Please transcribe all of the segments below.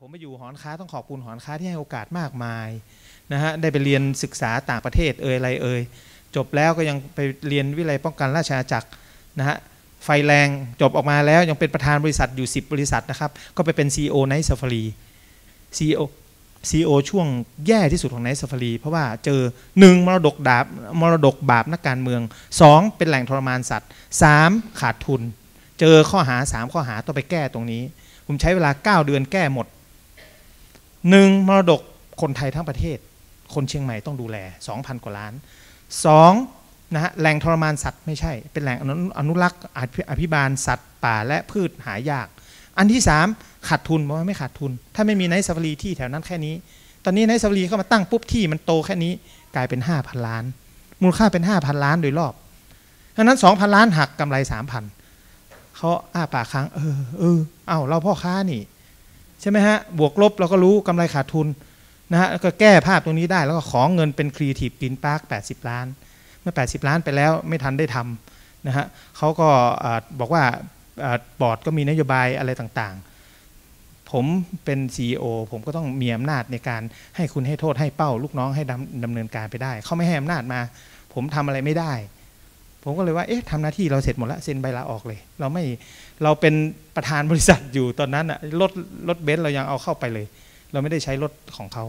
ผมไปอยู่หอนค้าต้องขอบคุณหอนค้าที่ให้โอกาสมากมายนะฮะได้ไปเรียนศึกษาต่างประเทศเอ่ยอะไรเอ่ยจบแล้วก็ยังไปเรียนวิเลยป้องกันราชอาณาจักรนะฮะไฟแรงจบออกมาแล้วยังเป็นประธานบริษัทอยู่ 10 บริษัทนะครับ ก็ไปเป็น CEO ในซ a ฟารี CEO CEO ช่วงแย่ที่สุดของไนท์ซ a ฟารี เพราะว่าเจอ 1 มรดกดาบมรดกบาปนักการเมือง 2 เป็นแหล่งทรมานสัตว์ 3 ขาดทุน เจอข้อหา 3 ข้อหาต้องไปแก้ตรงนี้ ผมใช้เวลา 9 เดือนแก้หมด 1. มรดกคนไทยทั้งประเทศ คนเชียงใหม่ต้องดูแล 2,000 กว่าล้าน 2. นะฮะแหล่งทรมานสัตว์ไม่ใช่ เป็นแหล่งอนุรักษ์อภิอภิบาลสัตว์ป่าและพืชหายาก อันที่ 3 ขาดทุนบอกว่าไม่ขาดทุน ถ้าไม่มีไนท์ซาฟารีที่แถวนั้นแค่นี้ ตอนนี้ไนท์ซาฟารีเข้ามาตั้งปุ๊บที่มันโตแค่นี้กลายเป็น 5,000 ล้าน มูลค่าเป็น 5,000 ล้านโดยรอบดังนั้น 2,000 ล้านหักกำไร 3,000เขาอ้าปากค้างเออเออเอ้าเราพ่อค้านี่ ใช่ไหมฮะ บวกลบเราก็รู้กำไรขาดทุนนะฮะก็แก้ภาพตรงนี้ได้แล้วก็ขอเงินเป็นครีเอทีฟกินปาร์ค80 ล้าน เมื่อ 80 ล้านไปแล้วไม่ทันได้ทำนะฮะเขาก็บอกว่าบอร์ดก็มีนโยบายอะไรต่างๆ ผมเป็น CEO ผมก็ต้องมีอำนาจในการให้คุณให้โทษให้เป้า ลูกน้องให้ดำดำเนินการไปได้ เขาไม่ให้อำนาจมา ผมทำอะไรไม่ได้ ผมก็เลยว่าเอ๊ะทำหน้าที่เราเสร็จหมดแล้วเซ็นใบลาออกเลย เราไม่เราเป็นประธานบริษัทอยู่ตอนนั้นอะรถรถเบนซ์เรายังเอาเข้าไปเลย เราไม่ได้ใช้รถของเขา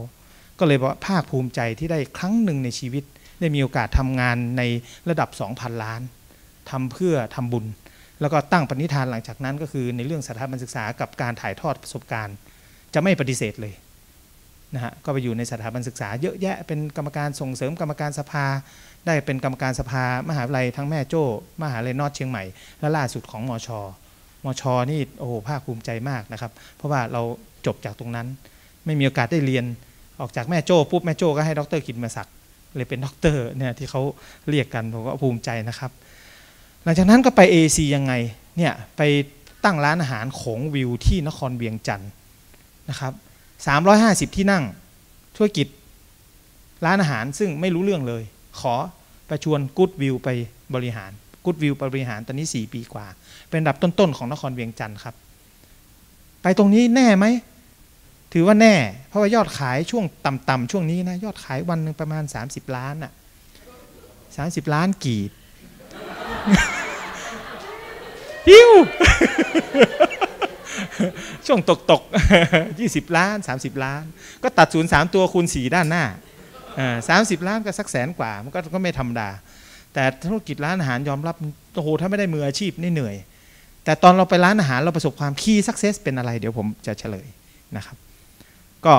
ก็เลยบอกภาคภูมิใจที่ได้ครั้งหนึ่งในชีวิต ได้มีโอกาสทำงานในระดับ 2,000 ล้านทำเพื่อทำบุญ แล้วก็ตั้งปณิธานหลังจากนั้นก็คือในเรื่องสถาบันศึกษากับการถ่ายทอดประสบการณ์ จะไม่ปฏิเสธเลย นะฮะก็ไปอยู่ในสถาบันศึกษาเยอะแยะเป็นกรรมการส่งเสริมกรรมการสภา ได้เป็นกรรมการสภามหาวิทยาลัยทั้งแม่โจ้มหาวิทยาลัยนอดเชียงใหม่ และล่าสุดของมอชอมอชอนี่โอ้โหภาคภูมิใจมากนะครับ เพราะว่าเราจบจากตรงนั้น ไม่มีโอกาสได้เรียนออกจากแม่โจ้ปุ๊บแม่โจ้ก็ให้ดรกิตมาศักเลยเป็นด็อกเตอร์เนี่ยที่เขาเรียกกันผมก็ภูมิใจนะครับ หลังจากนั้นก็ไป AC ยังไงเนี่ยไปตั้งร้านอาหารโขงวิวที่นครเวียงจันทร์นะครับ 350 ที่นั่ง ธุรกิจร้านอาหารซึ่งไม่รู้เรื่องเลย ขอประชวนกู๊ดวิวไปบริหารกู๊ดวิวบริหารตอนนี้ 4 ปีกว่า เป็นดับต้นๆของนครเวียงจันทร์ครับ ไปตรงนี้แน่ไหม ถือว่าแน่ เพราะว่ายอดขายช่วงต่ำๆช่วงนี้นะ ยอดขายวันหนึ่งประมาณ 30 ล้านอะสามสิบล้านกีบฮิว ช่วงตกตกยี่สิบล้านสามสิบล้าน ก็ตัดศูนย์สามตัวคูณสี่ด้านหน้าสามสิบล้านก็สักแสนกว่า มันก็ก็ไม่ธรรมดา แต่ธุรกิจร้านอาหารยอมรับโอ้โหถ้าไม่ได้มืออาชีพนี่เหนื่อย แต่ตอนเราไปร้านอาหารเราประสบความคีย์สักเซสเป็นอะไร เดี๋ยวผมจะเฉลยนะครับ ก็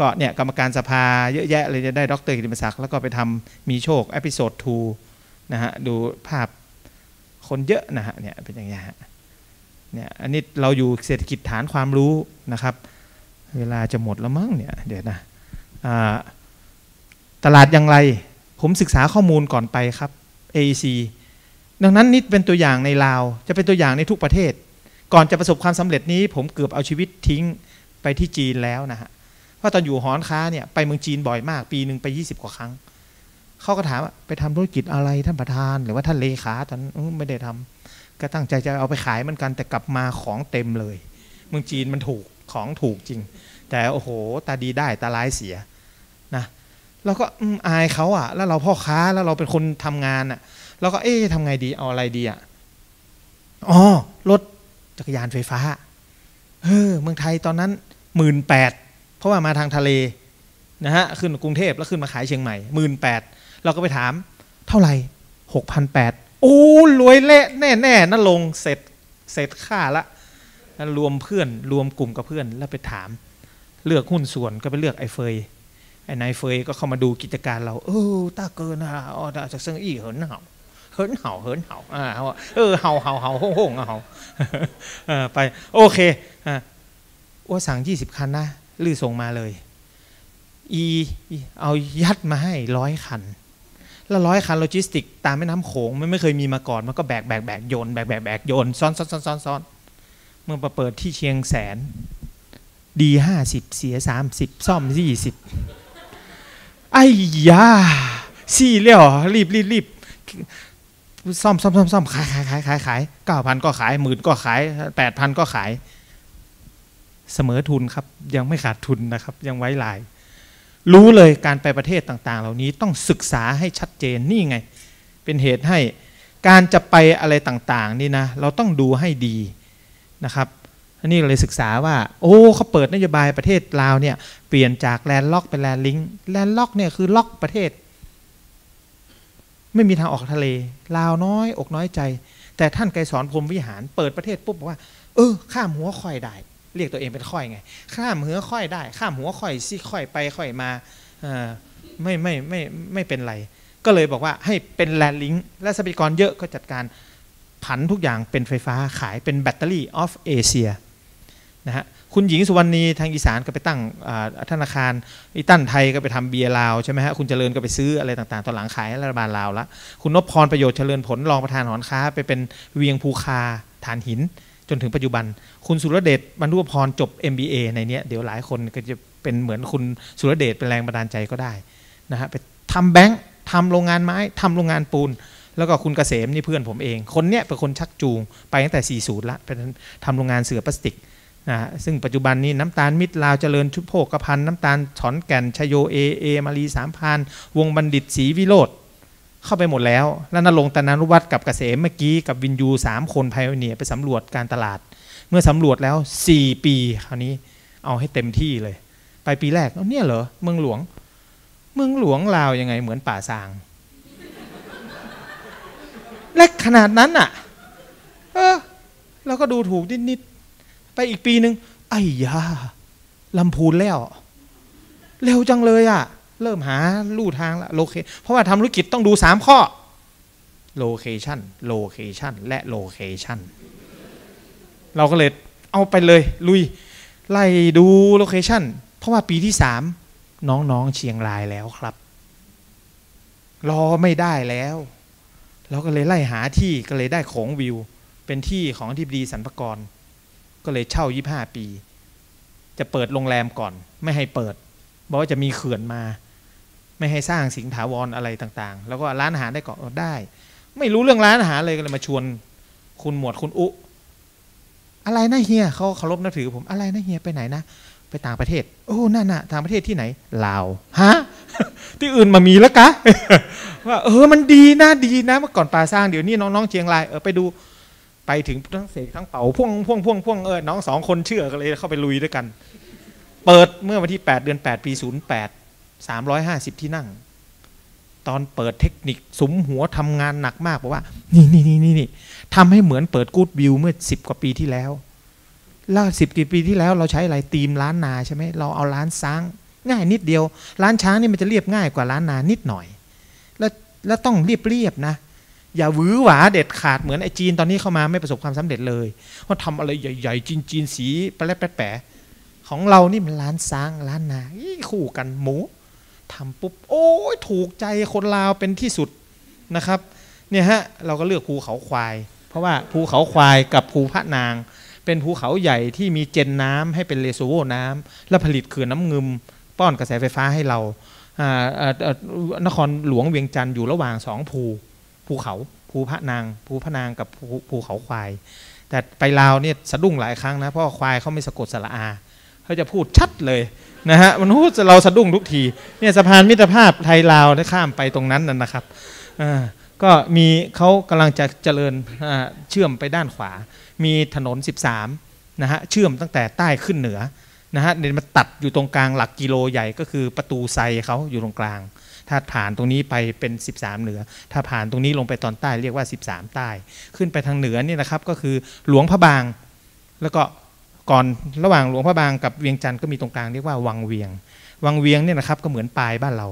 ก็เนี่ยกรรมการสภาเยอะแยะเลยจะได้ดรกิติมศักดิ์แล้วก็ไปทำมีโชคเอพิโซด2นะฮะดูภาพคนเยอะนะฮะเนี่ยเป็นอย่างเงี้ย เนี่ยอันนี้เราอยู่เศรษฐกิจฐานความรู้นะครับ เวลาจะหมดแล้วมั้งเนี่ยเดี๋ยวนะตลาดอย่างไร ผมศึกษาข้อมูลก่อนไปครับ AEC ดังนั้นนี่เป็นตัวอย่างในลาว จะเป็นตัวอย่างในทุกประเทศ ก่อนจะประสบความสำเร็จนี้ ผมเกือบเอาชีวิตทิ้งไปที่จีนแล้วนะฮะเพราะตอนอยู่หอนค้าเนี่ยไปเมืองจีนบ่อยมาก ปีหนึ่งไปยี่สิบกว่าครั้งเขาก็ถามว่าไปทำธุรกิจอะไรท่านประธาน หรือว่าท่านเลขาตอนนั้นไม่ได้ทำ ก็ตั้งใจจะเอาไปขายเหมือนกันแต่กลับมาของเต็มเลยเมืองจีนมันถูกของถูกจริง แต่โอ้โห ตาดีได้ตาร้ายเสียนะเราก็อายเขาอะ แล้วเราพ่อค้าแล้วเราเป็นคนทำงานอะเราก็เอ๊ะทำไงดีเอาอะไรดีอะอ๋อรถจักรยานไฟฟ้าเออเมืองไทยตอนนั้นหมื่นแปดเพราะว่ามาทางทะเลนะฮะขึ้นกรุงเทพแล้วขึ้นมาขายเชียงใหม่หมื่นแปดเราก็ไปถามเท่าไหร่หกพันแปด โอ้รวยเละแน่แน่นั่นลงเสร็จเสร็จค่าละรวมเพื่อนรวมกลุ่มกับเพื่อนแล้วไปถาม เลือกหุ้นส่วนก็ไปเลือกไอ้เฟยไอ้นายเฟยก็เข้ามาดูกิจการเราเออตาเกินอะอ๋อจากเซิงอี้เหินเห่าเหินเห่าเหินเห่าอ่าเออเห่าเห่าเห่าโฮ่งเห่าไปโอเคอ่าว่าสั่งยี่สิบคันนะลือส่งมาเลย อีเอายัดมาให้ร้อยคัน ล้วร้อยคันโลจิสติก ตามแม่น้ำโขงมันไม่เคยมีมาก่อนมันก็แบกแบกแบกโยนแบกแบกแบกโยนซ้อนซ้อนซ้อนซ้อนซ้อนเมื่อมาเปิดที่เชียงแสน ดีห้าสิบเสียสามสิบซ่อมยี่สิบไอ้ยาสี่เลี้ยวรีบรีบรีบซ่อมซ่อมซ่อมซ่อมขายขายขายขายขายเก้าพันก็ขายหมื่นก็ขายแปดพันก็ขาย เสมอทุนครับ ยังไม่ขาดทุนนะครับ ยังไว้ลาย รู้เลยการไปประเทศต่าง ๆ เหล่านี้ต้องศึกษาให้ชัดเจนนี่ไง เป็นเหตุให้การจะไปอะไรต่าง ๆ นี่นะ เราต้องดูให้ดีนะครับอันนี้เลยศึกษาว่า โอ้เขาเปิดนโยบายประเทศลาวเนี่ยเปลี่ยนจากแลนด์ล็อกเป็นแลนด์ลิงแลนด์ล็อกเนี่ยคือล็อกประเทศ ไม่มีทางออกทะเล ลาวน้อยอกน้อยใจ แต่ท่านไกรสอนพรมวิหารเปิดประเทศปุ๊บบอกว่า เออ ข้ามหัวคอยได้ เรียกตัวเองเป็นค่อยไง ข้ามเหัวค่อยได้ ข้ามหัวค่อยซิค่อยไปค่อยมาอ่ไม่ไม่ไม่ไม่เป็นไร ก็เลยบอกว่าให้เป็นแลนด์ลิงและทรัพยากรเยอะก็จัดการผันทุกอย่างเป็นไฟฟ้าขายเป็นแบตเตอรี่ออฟเอเชียนะฮะคุณหญิงสุวรรณีทางอีสานก็ไปตั้งธนาคารอีตั้นไทยก็ไปทำเบียร์ลาวใช่ไหมฮะคุณเจริญก็ไปซื้ออะไรต่างๆตอนหลังขายรัฐบาลลาวละคุณนพพรประโยชน์เจริญผลรองประธานหอนค้าไปเป็นเวียงภูคา ฐานหิน จนถึงปัจจุบัน คุณสุรเดชบรรลุพรจบ MBA ในนี้เดี๋ยวหลายคนก็จะเป็นเหมือนคุณสุรเดชเป็นแรงบันดาลใจก็ได้นะฮะไปทำแบงค์ทำโรงงานไม้ทำโรงงานปูน แล้วก็คุณเกษมนี่เพื่อนผมเอง คนเนี้ยเป็นคนชักจูงไปตั้งแต่ 40 ละเป็นทำโรงงานเสือพลาสติกนะซึ่งปัจจุบันนี้น้ำตาลมิตรลาวเจริญชุดโภคภัณฑ์น้ำตาลถอนแก่นชโยเอเอมารีสามพานวงบัณฑิตศรีวิโรธ เข้าไปหมดแล้วแล้วนรงตนานุวัตรกับเกษมเมื่อกี้กับวินยูสามคนไพเนียไปสำรวจการตลาด เมื่อสำรวจแล้ว 4 ปีคราวนี้เอาให้เต็มที่เลย ไปปีแรกเนี่ยเหรอเมืองหลวง เมืองหลวงลาวยังไงเหมือนป่าซางเล็กขนาดนั้นอะ เออเราก็ดูถูกนิดๆไปอีกปีหนึ่งไอ้ยาลำพูนแล้ว เร็วจังเลยอะ่ะ เริ่มหาลู่ทางละโลเคเพราะว่าทำธุรกิจต้องดูสามข้อโลเคชันโลเคชันและโลเคชันเราก็เลยเอาไปเลย ลุย ไล่ดูโลเคชันเพราะว่าปีที่สามน้องๆเชียงรายแล้วครับ รอไม่ได้แล้วเราก็เลยไล่หาที่ก็เลยได้ของวิว เป็นที่ของที่ดีสรรพากร ก็เลยเช่ายี่ห้าปี จะเปิดโรงแรมก่อน ไม่ให้เปิด บอกว่าจะมีเขื่อนมา ไม่ให้สร้างสิงถาวรอะไรต่างๆ แล้วก็ร้านอาหารได้ก่อนได้ ไม่รู้เรื่องร้านอาหารเลยก็เลยมาชวนคุณหมวดคุณอุ อะไรนะเฮียเขาเคารพนับถือผมอะไรนะเฮียไปไหนนะไปต่างประเทศ โอ้นั่นน่ะต่างประเทศที่ไหนลาวฮะที่อื่นมามีแล้วกะว่าเออมันดีนะดีนะเมื่อก่อนป่าสร้างเดี๋ยวนี้น้องๆเชียงรายเออไปดูไปถึงทั้งเสกทั้งเป่าพ่วงพ่วงพ่วงพ่วงเออน้องสองคนเชื่อกันเลยเข้าไปลุยด้วยกัน เปิดเมื่อวันที่ 8 เดือน 8 ปี 08 350 ที่นั่ง ตอนเปิดเทคนิคสมหัวทำงานหนักมากบอกว่า นี่นี่นี่นี่นี่ทำให้เหมือนเปิดกู๊ดวิวเมื่อ 10 กว่าปีที่แล้วแล้วสิบกี่ปีที่แล้วเราใช้อะไรตีมร้านนาใช่ไหมเราเอาร้านซ้างง่ายนิดเดียว ร้านช้างนี่มันจะเรียบง่ายกว่าร้านนานิดหน่อย แล้วแล้วต้องเรียบเรียบนะ อย่าหวือหวาเด็ดขาดเหมือนไอ้จีนตอนนี้เข้ามาไม่ประสบความสำเร็จเลยเพราะทำอะไรใหญ่ๆจีนจีนสีแปะแปะ ของเรานี่มันร้านซ้างร้านนาคู่กันหมูทำปุ๊บโอ้ยถูกใจคนลาวเป็นที่สุดนะครับเนี่ยฮะเราก็เลือกภูเขาควาย เพราะว่าภูเขาควายกับภูพระนาง เป็นภูเขาใหญ่ที่มีเจนน้ำให้เป็นเรโซโวน้ำและผลิตเขื่อนน้ำงึม ป้อนกระแสไฟฟ้าให้เรานครหลวงเวียงจันทร์อยู่ระหว่างสองภูภูเขาภูพระนางภูพระนางกับภูภูเขาควาย แต่ไปลาวเนี่ยสะดุ้งหลายครั้งนะเพราะควายเขาไม่สะกดสระอา เขาจะพูดชัดเลยนะฮะมันพูดเราสะดุ้งทุกทีเนี่ยสะพานมิตรภาพไทยลาวได้ข้ามไปตรงนั้นนั่นนะครับก็มีเขากำลังจะเจริญเชื่อมไปด้านขวา มีถนน 13นะฮะเชื่อมตั้งแต่ใต้ขึ้นเหนือนะฮะเนี่ยมาตัดอยู่ตรงกลางหลักกิโลใหญ่ก็คือประตูไซเขาอยู่ตรงกลาง ถ้าผ่านตรงนี้ไปเป็น 13 เหนือ ถ้าผ่านตรงนี้ลงไปตอนใต้เรียกว่า 13 ใต้ ขึ้นไปทางเหนือนี่นะครับก็คือหลวงพระบาง แล้วก็ ก่อนระหว่างหลวงพระบางกับเวียงจันทร์ก็มีตรงกลางเรียกว่าวังเวียง วังเวียงเนี่ยนะครับก็เหมือนปลายบ้านเรา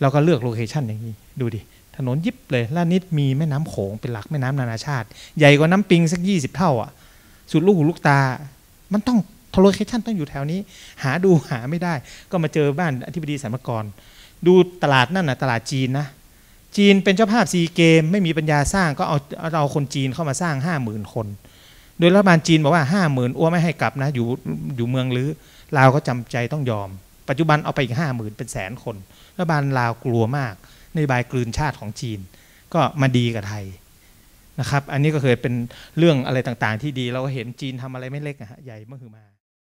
เราก็เลือกโลเคชั่นอย่างนี้ดูดิถนนยิบเลยล่านิดมีแม่น้ำโขงเป็นหลักแม่น้ำนานาชาติ ใหญ่กว่าน้ำปิงสัก 20 เท่าอะสุดลูกหูลูกตา มันต้องโลเคชั่นต้องอยู่แถวนี้ หาดูหาไม่ได้ ก็มาเจอบ้านอธิบดีสรรพากร ดูตลาดนั่นนะตลาดจีนนะจีนเป็นเจ้าภาพซีเกม ไม่มีปัญญาสร้างก็เอาเอาคนจีนเข้ามาสร้างห้าหมื่นคน โดยรัฐบาลจีนบอกว่าห้าหมื่นอ้วไม่ให้กลับนะอยู่อยู่เมืองลือลาวก็จำใจต้องยอม ปัจจุบันเอาไปอีกห้าหมื่นเป็นแสนคนรัฐบาลลาวกลัวมากในบายกลืนชาติของจีน ก็มาดีกับไทยนะครับ อันนี้ก็เคยเป็นเรื่องอะไรต่างๆ ที่ดีเราก็เห็นจีนทำอะไรไม่เล็กอะใหญ่เมื่อคือมา